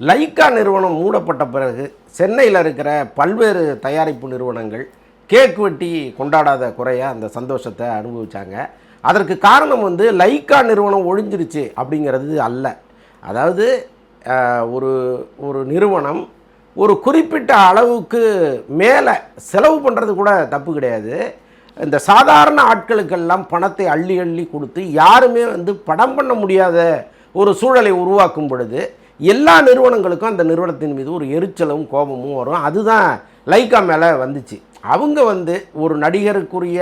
Lyca நிறுவனம் மூடப்பட்ட பிறகு சென்னையில் இருக்கிற பல்வேறு தயாரிப்பு நிறுவனங்கள் கேக் வெட்டி கொண்டாடாத குறைய அந்த சந்தோஷத்தை அனுபவிச்சாங்க. அதற்கு காரணம் வந்து லைக்கா நிறுவனம் ஒழிஞ்சிருச்சு அப்படிங்கிறது அல்ல. அதாவது ஒரு ஒரு நிறுவனம் ஒரு குறிப்பிட்ட அளவுக்கு மேலே செலவு பண்ணுறது கூட தப்பு கிடையாது. இந்த சாதாரண ஆட்களுக்கெல்லாம் பணத்தை அள்ளி அள்ளி கொடுத்து யாருமே வந்து படம் பண்ண முடியாத ஒரு சூழலை உருவாக்கும் பொழுது எல்லா நிறுவனங்களுக்கும் அந்த நிறுவனத்தின் மீது ஒரு எரிச்சலும் கோபமும் வரும். அதுதான் லைக்கா மேலே வந்துச்சு. அவங்க வந்து ஒரு நடிகருக்குரிய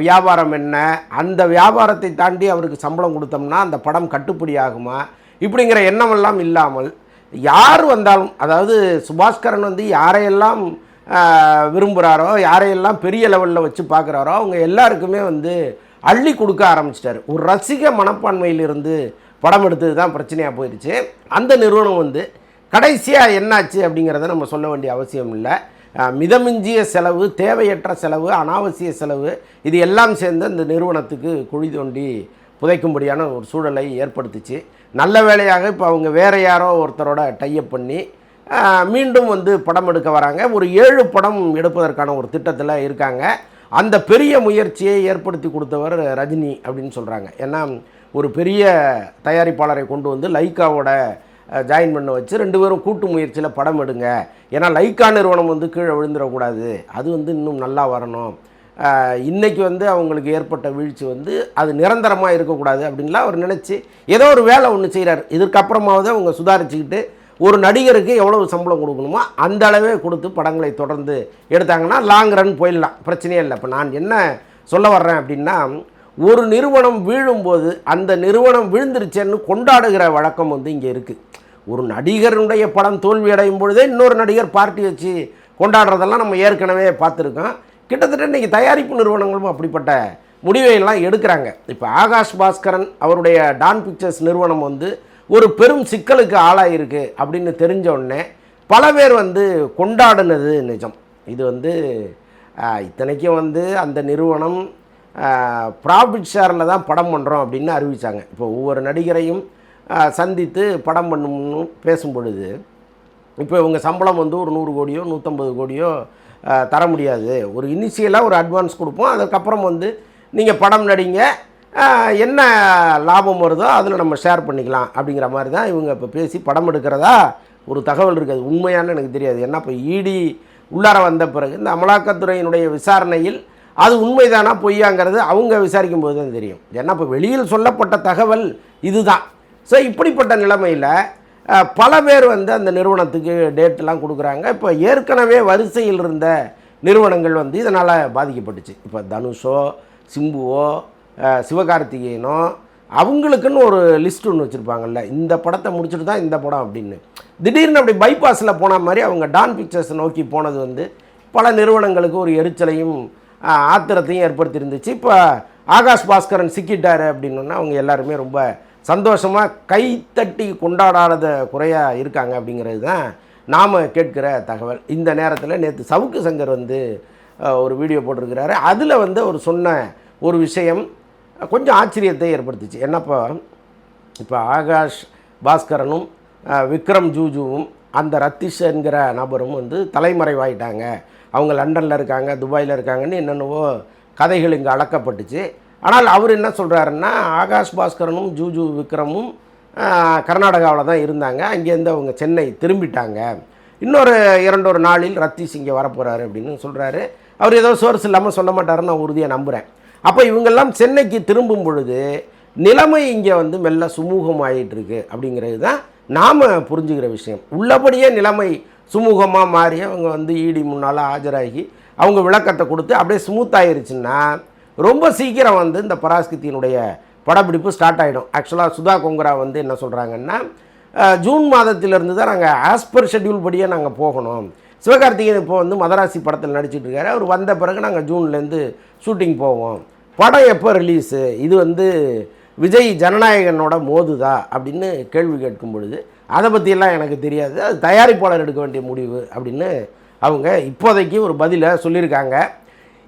வியாபாரம் என்ன? அந்த வியாபாரத்தை தாண்டி அவருக்கு சம்பளம் கொடுத்தோம்னா அந்த படம் கட்டுப்படி ஆகுமா? இப்படிங்கிற எண்ணமெல்லாம் இல்லாமல் யார் வந்தாலும் அதாவது சுபாஸ்கரன் வந்து யாரையெல்லாம் விரும்புகிறாரோ யாரையெல்லாம் பெரிய லெவலில் வச்சு பார்க்குறாரோ அவங்க எல்லாருக்குமே வந்து அள்ளி கொடுக்க ஆரம்பிச்சிட்டாரு. ஒரு ரசிக மனப்பான்மையிலிருந்து படம் எடுத்தது தான் பிரச்சனையாக போயிடுச்சு. அந்த நிறுவனம் வந்து கடைசியாக என்னாச்சு அப்படிங்கிறத நம்ம சொல்ல வேண்டிய அவசியம் இல்லை. மிதமிஞ்சிய செலவு தேவையற்ற செலவு அனாவசிய செலவு இது எல்லாம் சேர்ந்து அந்த நிறுவனத்துக்கு குழி தோண்டி புதைக்கும்படியான ஒரு சூழலை ஏற்படுத்துச்சு. நல்ல வேலையாக இப்போ அவங்க வேறு யாரோ ஒருத்தரோட டைப் பண்ணி மீண்டும் வந்து படம் எடுக்க வராங்க. ஒரு ஏழு படம் எடுப்பதற்கான ஒரு திட்டத்தில் இருக்காங்க. அந்த பெரிய முயற்சியை ஏற்படுத்தி கொடுத்தவர் ரஜினி அப்படின்னு சொல்கிறாங்க ஏன்னா ஒரு பெரிய தயாரிப்பாளரை கொண்டு வந்து லைக்காவோட ஜாயின் பண்ண வச்சு ரெண்டு பேரும் கூட்டு முயற்சியில் படம் எடுங்க. ஏன்னா லைக்கா நிறுவனம் வந்து கீழே விழுந்துடக்கூடாது. அது வந்து இன்னும் நல்லா வரணும். இன்றைக்கி வந்து அவங்களுக்கு ஏற்பட்ட வீழ்ச்சி வந்து அது நிரந்தரமாக இருக்கக்கூடாது அப்படின்லாம் அவர் நினச்சி ஏதோ ஒரு வேலை ஒன்று செய்கிறார் இதுக்கப்புறமாவது அவங்க சுதாரிச்சுக்கிட்டு ஒரு நடிகருக்கு எவ்வளவு சம்பளம் கொடுக்கணுமோ அந்த அளவே கொடுத்து படங்களை தொடர்ந்து எடுத்தாங்கன்னா லாங் ரன் போயிடலாம். பிரச்சனையே இல்லை. இப்போ நான் என்ன சொல்ல வர்றேன் அப்படின்னா ஒரு நிறுவனம் வீழும்போது அந்த நிறுவனம் விழுந்துருச்சேன்னு கொண்டாடுகிற வழக்கம் வந்து இங்கே இருக்குது ஒரு நடிகருடைய படம் தோல்வி அடையும் பொழுதே இன்னொரு நடிகர் பார்ட்டி வச்சு கொண்டாடுறதெல்லாம் நம்ம ஏற்கனவே பார்த்துருக்கோம். கிட்டத்தட்ட இன்றைக்கி தயாரிப்பு நிறுவனங்களும் அப்படிப்பட்ட முடிவையெல்லாம் எடுக்கிறாங்க. இப்போ ஆகாஷ் பாஸ்கரன் அவருடைய டான் பிக்சர்ஸ் நிறுவனம் வந்து ஒரு பெரும் சிக்கலுக்கு ஆளாயிருக்கு அப்படின்னு தெரிஞ்ச உடனே பல பேர் வந்து கொண்டாடினது நிஜம். இது வந்து இத்தனைக்கும் வந்து அந்த நிறுவனம் ப்ராஃபிட் ஷேரில் தான் படம் பண்ணுறோம் அப்படின்னு அறிவித்தாங்க இப்போ ஒவ்வொரு நடிகரையும் சந்தித்து படம் பண்ணணும்னு பேசும் பொழுது இப்போ இவங்க சம்பளம் வந்து ஒரு நூறு கோடியோ நூற்றம்பது கோடியோ தர முடியாது. ஒரு இனிஷியலாக ஒரு அட்வான்ஸ் கொடுப்போம். அதுக்கப்புறம் வந்து நீங்கள் படம் நடிங்க என்ன லாபம் வருதோ அதில் நம்ம ஷேர் பண்ணிக்கலாம் அப்படிங்கிற மாதிரி தான் இவங்க இப்போ பேசி படம் எடுக்கிறதா ஒரு தகவல் இருக்குது உண்மையானு எனக்கு தெரியாது. ஏன்னா இப்போ இடி உள்ளார வந்த பிறகு இந்த அமலாக்கத்துறையினுடைய விசாரணையில் அது உண்மைதானா பொய்யாங்கிறது அவங்க விசாரிக்கும் போது தான் தெரியும். ஏன்னா இப்போ வெளியில் சொல்லப்பட்ட தகவல் இதுதான். ஸோ இப்படிப்பட்ட நிலைமையில் பல பேர் வந்து அந்த நிறுவனத்துக்கு டேட்லாம் கொடுக்குறாங்க. இப்போ ஏற்கனவே வரிசையில் இருந்த நிறுவனங்கள் வந்து இதனால் பாதிக்கப்பட்டுச்சு. இப்போ தனுஷோ சிம்புவோ சிவகார்த்திகேயனோ அவங்களுக்குன்னு ஒரு லிஸ்ட் ஒன்று வச்சுருப்பாங்கல்ல. இந்த படத்தை முடிச்சுட்டு தான் இந்த படம் அப்படின்னு. திடீர்னு அப்படி பைபாஸில் போன மாதிரி அவங்க டான் பிக்சர்ஸ் நோக்கி போனது வந்து பல நிறுவனங்களுக்கு ஒரு எரிச்சலையும் ஆத்திரத்தையும் ஏற்படுத்தியிருந்துச்சு. இப்போ ஆகாஷ் பாஸ்கரன் சிக்கிட்டார் அப்படின்னா அவங்க எல்லாருமே ரொம்ப சந்தோஷமாக கைத்தட்டி கொண்டாடாத குறையாக இருக்காங்க அப்படிங்கிறது தான் நாம் கேட்கிற தகவல். இந்த நேரத்தில் நேற்று சவுக்கு சங்கர் வந்து ஒரு வீடியோ போட்டிருக்கிறாரு. அதில் வந்து அவர் சொன்ன ஒரு விஷயம் கொஞ்சம் ஆச்சரியத்தை ஏற்படுத்துச்சு. என்னப்பா? இப்போ ஆகாஷ் பாஸ்கரனும் விக்ரம் ஜூஜுவும் அந்த ரத்திஷ் என்கிற நபரும் வந்து தலைமறைவாயிட்டாங்க. அவங்க லண்டனில் இருக்காங்க துபாயில் இருக்காங்கன்னு என்னென்னவோ கதைகள் இங்கே அளக்கப்பட்டுச்சு. ஆனால் அவர் என்ன சொல்கிறாருன்னா ஆகாஷ் பாஸ்கரனும் ஜூஜு விக்ரமும் கர்நாடகாவில் தான் இருந்தாங்க. அங்கேருந்து அவங்க சென்னை திரும்பிட்டாங்க. இன்னொரு இரண்டொரு நாளில் ரத்தீஷ் இங்கே வரப்போகிறாரு அப்படின்னு சொல்கிறாரு அவர் ஏதோ சோர்ஸ் இல்லாமல் சொல்ல மாட்டாருன்னு நான் உறுதியாக நம்புகிறேன் அப்போ இவங்கெல்லாம் சென்னைக்கு திரும்பும் பொழுது நிலைமை இங்கே வந்து மெல்ல சுமூகமாயிட்டு இருக்கு அப்படிங்கிறது தான் நாம் புரிஞ்சுக்கிற விஷயம். உள்ளபடியே நிலைமை சுமூகமாக மாறி அவங்க வந்து ஈடி முன்னால் ஆஜராகி அவங்க விளக்கத்தை கொடுத்து அப்படியே ஸ்மூத் ஆயிருச்சுன்னா ரொம்ப சீக்கிரம் வந்து இந்த பராஸ்கித்தியினுடைய படப்பிடிப்பு ஸ்டார்ட் ஆகிடும் ஆக்சுவலாக சுதா கொங்கரா வந்து என்ன சொல்கிறாங்கன்னா ஜூன் மாதத்திலிருந்து தான் நாங்கள் ஆஸ்பர் ஷெட்யூல் படியே நாங்கள் போகணும். சிவகார்த்திகேயன் இப்போ வந்து மதராசி படத்தில் நடிச்சிட்டு இருக்காரு அவர் வந்த பிறகு நாங்கள் ஜூன்லேருந்து ஷூட்டிங் போவோம். படம் எப்போ ரிலீஸு இது வந்து விஜய் ஜனநாயகனோட மோதுதா அப்படின்னு கேள்வி கேட்கும் பொழுது அதை பற்றியெல்லாம் எனக்கு தெரியாது. அது தயாரிப்பாளர் எடுக்க வேண்டிய முடிவு அப்படின்னு அவங்க இப்போதைக்கு ஒரு பதிலை சொல்லியிருக்காங்க.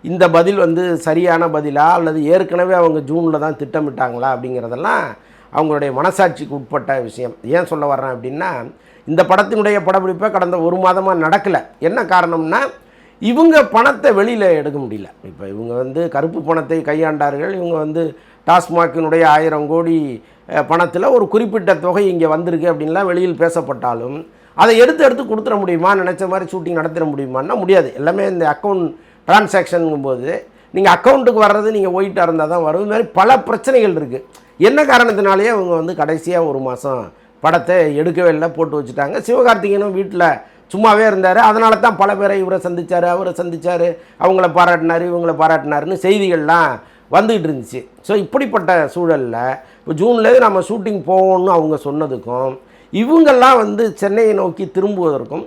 இந்த பதில் வந்து சரியான பதிலா அல்லது ஏற்கனவே அவங்க ஜூனில் தான் திட்டமிட்டாங்களா அப்படிங்கிறதெல்லாம் அவங்களுடைய மனசாட்சிக்கு உட்பட்ட விஷயம். ஏன் சொல்ல வர்றேன் அப்படின்னா இந்த படத்தினுடைய படப்பிடிப்பை கடந்த ஒரு மாதமாக நடக்கலை. என்ன காரணம்னா இவங்க பணத்தை வெளியில் எடுக்க முடியல. இப்போ இவங்க வந்து கருப்பு பணத்தை கையாண்டார்கள். இவங்க வந்து டாஸ்மாகினுடைய ஆயிரம் கோடி பணத்தில் ஒரு குறிப்பிட்ட தொகை இங்கே வந்திருக்கு அப்படின்லாம் வெளியில் பேசப்பட்டாலும் அதை எடுத்து எடுத்து கொடுத்துட முடியுமா? நினச்ச மாதிரி ஷூட்டிங் நடத்திட முடியுமான்னா முடியாது. எல்லாமே இந்த அக்கௌண்ட் டிரான்சாக்ஷனுங்கும் போது நீங்கள் அக்கௌண்ட்டுக்கு வர்றது நீங்கள் ஒயிட்டாக இருந்தால் தான் வரும். இது மாதிரி பல பிரச்சனைகள் இருக்குது என்ன காரணத்தினாலேயே அவங்க வந்து கடைசியாக ஒரு மாதம் படத்தை எடுக்கவே இல்லை போட்டு வச்சுட்டாங்க. சிவகார்த்திகேயனும் வீட்டில் சும்மாவே இருந்தார். அதனால தான் பல பேரை இவரை சந்திச்சார் அவரை சந்திச்சார் அவங்கள பாராட்டினார் இவங்களை பாராட்டினாருன்னு செய்திகள்லாம் வந்துக்கிட்டு இருந்துச்சு ஸோ இப்படிப்பட்ட சூழலில் இப்போ ஜூன்லேயே நம்ம ஷூட்டிங் போவோம்னு அவங்க சொன்னதுக்கும் இவங்கெல்லாம் வந்து சென்னையை நோக்கி திரும்புவதற்கும்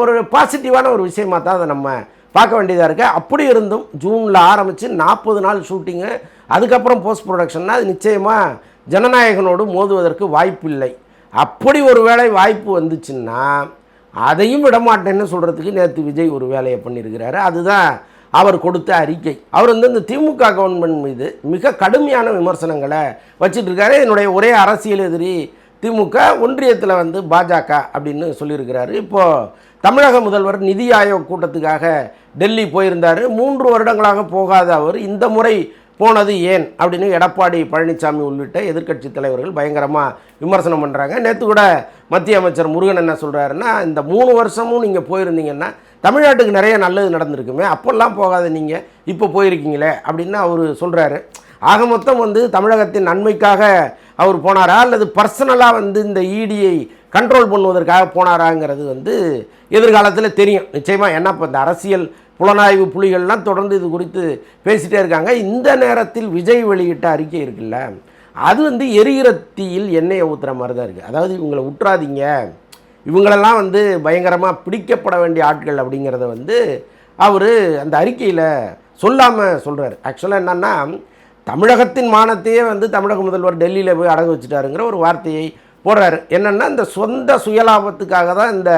ஒரு பாசிட்டிவான ஒரு விஷயமாக தான் அதை நம்ம பார்க்க வேண்டியதாக இருக்குது அப்படி இருந்தும் ஜூனில் ஆரம்பித்து நாற்பது நாள் ஷூட்டிங்கு அதுக்கப்புறம் போஸ்ட் ப்ரொடக்ஷன்னா அது நிச்சயமாக ஜனநாயகனோடு மோதுவதற்கு வாய்ப்பில்லை. அப்படி ஒரு வேளை வாய்ப்பு வந்துச்சுன்னா அதையும் விடமாட்டேன்னு சொல்கிறதுக்கு நேற்று விஜய் ஒரு வேலையை பண்ணியிருக்கிறாரு. அதுதான் அவர் கொடுத்த அறிக்கை. அவர் வந்து இந்த திமுக கவர்மெண்ட் மீது மிக கடுமையான விமர்சனங்களை வச்சிட்டு இருக்காரு என்னுடைய ஒரே அரசியல் எதிரி திமுக ஒன்றியத்தில் வந்து பாஜக அப்படின்னு சொல்லியிருக்கிறாரு. இப்போது தமிழக முதல்வர் நிதி ஆயோக் கூட்டத்துக்காக டெல்லி போயிருந்தார். மூன்று வருடங்களாக போகாத அவர் இந்த முறை போனது ஏன் அப்படின்னு எடப்பாடி பழனிசாமி உள்ளிட்ட எதிர்க்கட்சி தலைவர்கள் பயங்கரமாக விமர்சனம் பண்ணுறாங்க நேற்று கூட மத்திய அமைச்சர் முருகன் என்ன சொல்கிறாருன்னா இந்த மூணு வருஷமும் நீங்கள் போயிருந்தீங்கன்னா தமிழ்நாட்டுக்கு நிறைய நல்லது நடந்திருக்குமே அப்போல்லாம் போகாத நீங்கள் இப்போ போயிருக்கீங்களே அப்படின்னு அவர் சொல்கிறாரு ஆக மொத்தம் வந்து தமிழகத்தின் நன்மைக்காக அவர் போனாரா? அல்லது பர்சனலாக வந்து இந்த இடியை கண்ட்ரோல் பண்ணுவதற்காக போனாராங்கிறது வந்து எதிர்காலத்தில் தெரியும். நிச்சயமாக ஏன்னா இப்போ இந்த அரசியல் புலனாய்வு புலிகள்லாம் தொடர்ந்து இது குறித்து பேசிகிட்டே இருக்காங்க. இந்த நேரத்தில் விஜய் வெளியிட்ட அறிக்கை இருக்குல்ல அது வந்து எரிகிற தீயில் எண்ணெயை ஊற்றுற மாதிரி தான் இருக்குது அதாவது இவங்களை விட்டுறாதீங்க இவங்களெல்லாம் வந்து பயங்கரமாக பிடிக்கப்பட வேண்டிய ஆட்கள் அப்படிங்கிறத வந்து அவர் அந்த அறிக்கையில் சொல்லாமல் சொல்கிறார் ஆக்சுவலாக என்னென்னா தமிழகத்தின் மானத்தையே வந்து தமிழக முதல்வர் டெல்லியில் போய் அடகு வச்சுட்டாருங்கிற ஒரு வார்த்தையை போடுறாரு. என்னென்னா இந்த சொந்த சுயலாபத்துக்காக தான் இந்த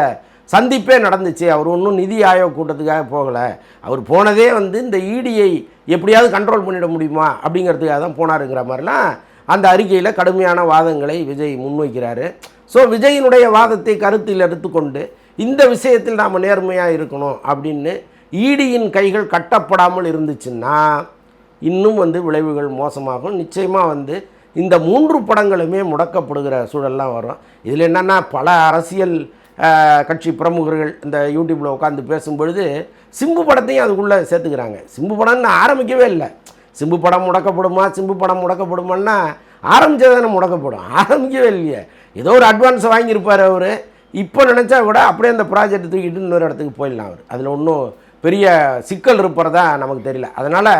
சந்திப்பே நடந்துச்சு. அவர் ஒன்றும் நிதி ஆயோக் கூட்டத்துக்காக போகலை. அவர் போனதே வந்து இந்த இடியை எப்படியாவது கண்ட்ரோல் பண்ணிட முடியுமா அப்படிங்கிறதுக்காக தான் போனாருங்கிற மாதிரிலாம் அந்த அறிக்கையில் கடுமையான வாதங்களை விஜய் முன்வைக்கிறாரு. ஸோ விஜயினுடைய வாதத்தை கருத்தில் எடுத்துக்கொண்டு இந்த விஷயத்தில் நாம் நேர்மையாக இருக்கணும் அப்படின்னு ஈடியின் கைகள் கட்டப்படாமல் இருந்துச்சுன்னா இன்னும் வந்து விளைவுகள் மோசமாகும். நிச்சயமாக வந்து இந்த மூன்று படங்களுமே முடக்கப்படுகிற சூழல்லாம் வரும். இதில் என்னென்னா பல அரசியல் கட்சி பிரமுகர்கள் இந்த யூடியூப்பில் உட்காந்து பேசும்பொழுது சிம்பு படத்தையும் அதுக்குள்ளே சேர்த்துக்கிறாங்க. சிம்பு படம்னு ஆரம்பிக்கவே இல்லை. சிம்பு படம் முடக்கப்படுமா சிம்பு படம் முடக்கப்படுமான்னா ஆரம்பிச்சது தானே முடக்கப்படும். ஆரம்பிக்கவே இல்லையே. ஏதோ ஒரு அட்வான்ஸ் வாங்கியிருப்பார் அவர். இப்போ நினச்சா கூட அப்படியே அந்த ப்ராஜெக்ட் தூக்கிட்டு இன்னொரு இடத்துக்கு போயிடலாம் அவர். அதில் ஒன்றும் பெரிய சிக்கல் இருப்பறதா நமக்கு தெரியல. அதனால்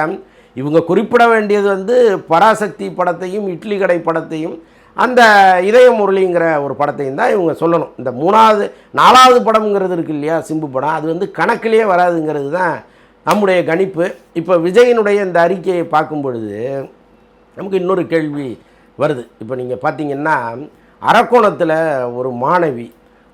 இவங்க குறிப்பிட வேண்டியது வந்து பராசக்தி படத்தையும் இட்லி கடை படத்தையும் அந்த இதய முரளிங்கிற ஒரு படத்தையும் தான் இவங்க சொல்லணும். இந்த மூணாவது நாலாவது படம்ங்கிறது இருக்கு இல்லையா சிம்பு படம். அது வந்து கணக்கிலேயே வராதுங்கிறது தான் நம்முடைய கணிப்பு. இப்போ விஜயனுடைய இந்த அறிக்கையை பார்க்கும் பொழுது நமக்கு இன்னொரு கேள்வி வருது. இப்போ நீங்கள் பார்த்தீங்கன்னா அரக்கோணத்தில் ஒரு மாணவி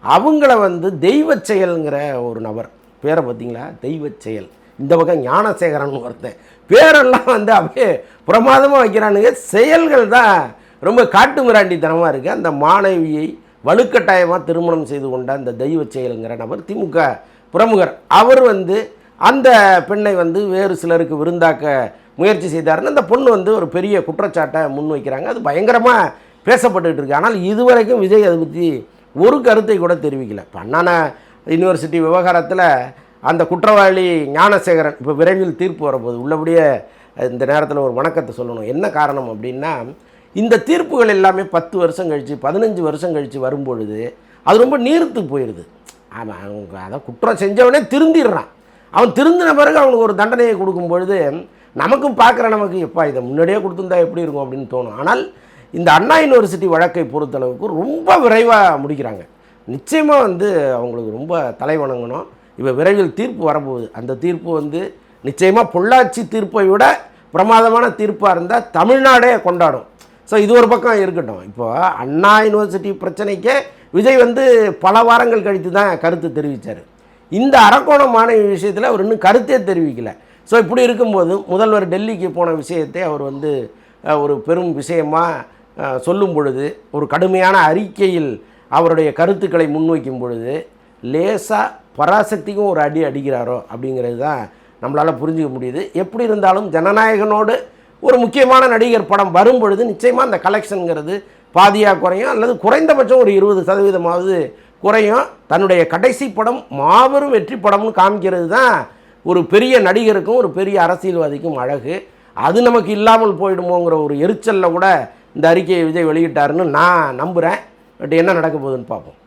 அவங்கள வந்து தெய்வச் செயல்ங்கிற ஒரு நபர். பேரை பார்த்தீங்களா? தெய்வச் செயல். இந்த பக்கம் ஞானசேகரன் ஒருத்தன். பேரெல்லாம் வந்து அப்படியே பிரமாதமாக வைக்கிறானுங்க. செயல்கள் தான் ரொம்ப காட்டு மிராண்டித்தனமாக இருக்குது அந்த மாணவியை வலுக்கட்டாயமாக திருமணம் செய்து கொண்ட அந்த தெய்வச் செயலுங்கிற நபர் திமுக பிரமுகர். அவர் வந்து அந்த பெண்ணை வந்து வேறு சிலருக்கு விருந்தாக்க முயற்சி செய்தாருன்னு அந்த பொண்ணு வந்து ஒரு பெரிய குற்றச்சாட்டை முன்வைக்கிறாங்க. அது பயங்கரமாக பேசப்பட்டுக்கிட்டு இருக்கு. ஆனால் இதுவரைக்கும் விஜய் அதை பற்றி ஒரு கருத்தை கூட தெரிவிக்கல. இப்போ அண்ணான யூனிவர்சிட்டி விவகாரத்தில் அந்த குற்றவாளி ஞானசேகரன் இப்போ விரைவில் தீர்ப்பு வரப்போகுது. உள்ளபடியே இந்த நேரத்தில் ஒரு வணக்கத்தை சொல்லணும். என்ன காரணம் அப்படின்னா இந்த தீர்ப்புகள் எல்லாமே பத்து வருஷம் கழித்து பதினஞ்சு வருஷம் கழித்து வரும்பொழுது அது ரொம்ப நீர்த்து போயிடுது ஆமாம் அவங்க அதான் குற்றம் செஞ்சவனே திருந்திடுறான். அவன் திருந்தின பிறகு அவனுக்கு ஒரு தண்டனையை கொடுக்கும் பொழுது நமக்கும் பார்க்குற நமக்கு எப்பா இதை முன்னாடியே கொடுத்துருந்தா எப்படி இருக்கும் அப்படின்னு தோணும். ஆனால் இந்த அண்ணா யூனிவர்சிட்டி வழக்கை பொறுத்தளவுக்கு ரொம்ப விரைவாக முடிக்கிறாங்க. நிச்சயமாக வந்து அவங்களுக்கு ரொம்ப தலை வணங்கணும். இப்போ விரைவில் தீர்ப்பு வரப்போகுது. அந்த தீர்ப்பு வந்து நிச்சயமாக பொள்ளாச்சி தீர்ப்பை விட பிரமாதமான தீர்ப்பாக இருந்தால் தமிழ்நாடே கொண்டாடும். ஸோ இது ஒரு பக்கம் இருக்கட்டும். இப்போ அண்ணா யூனிவர்சிட்டி பிரச்சனைக்கே விஜய் வந்து பல வாரங்கள் கழித்து தான் கருத்து தெரிவித்தார் இந்த அரக்கோணம் மாணவி விஷயத்தில் அவர் இன்னும் கருத்தே தெரிவிக்கல. ஸோ இப்படி இருக்கும்போது முதல்வர் டெல்லிக்கு போன விஷயத்தை அவர் வந்து ஒரு பெரும் விஷயமாக சொல்லும் பொழுது ஒரு கடுமையான அறிக்கையில் அவருடைய கருத்துக்களை முன்வைக்கும் பொழுது லேசாக பராசக்திக்கும் ஒரு அடி அடிக்கிறாரோ அப்படிங்கிறது தான் நம்மளால் புரிஞ்சுக்க முடியுது. எப்படி இருந்தாலும் ஜனநாயகனோடு ஒரு முக்கியமான நடிகர் படம் வரும் பொழுது நிச்சயமாக அந்த கலெக்ஷனுங்கிறது பாதியாக குறையும். அல்லது குறைந்தபட்சம் ஒரு இருபது சதவீதமாவது குறையும். தன்னுடைய கடைசி படம் மாபெரும் வெற்றி படம்னு காமிக்கிறது தான் ஒரு பெரிய நடிகருக்கும் ஒரு பெரிய அரசியல்வாதிக்கும் அழகு. அது நமக்கு இல்லாமல் போயிடுமோங்கிற ஒரு எரிச்சலில் கூட இந்த அறிக்கையை விஜய் வெளியிட்டாருன்னு நான் நம்புகிறேன் பட் என்ன நடக்க போகுதுன்னு பார்ப்போம்.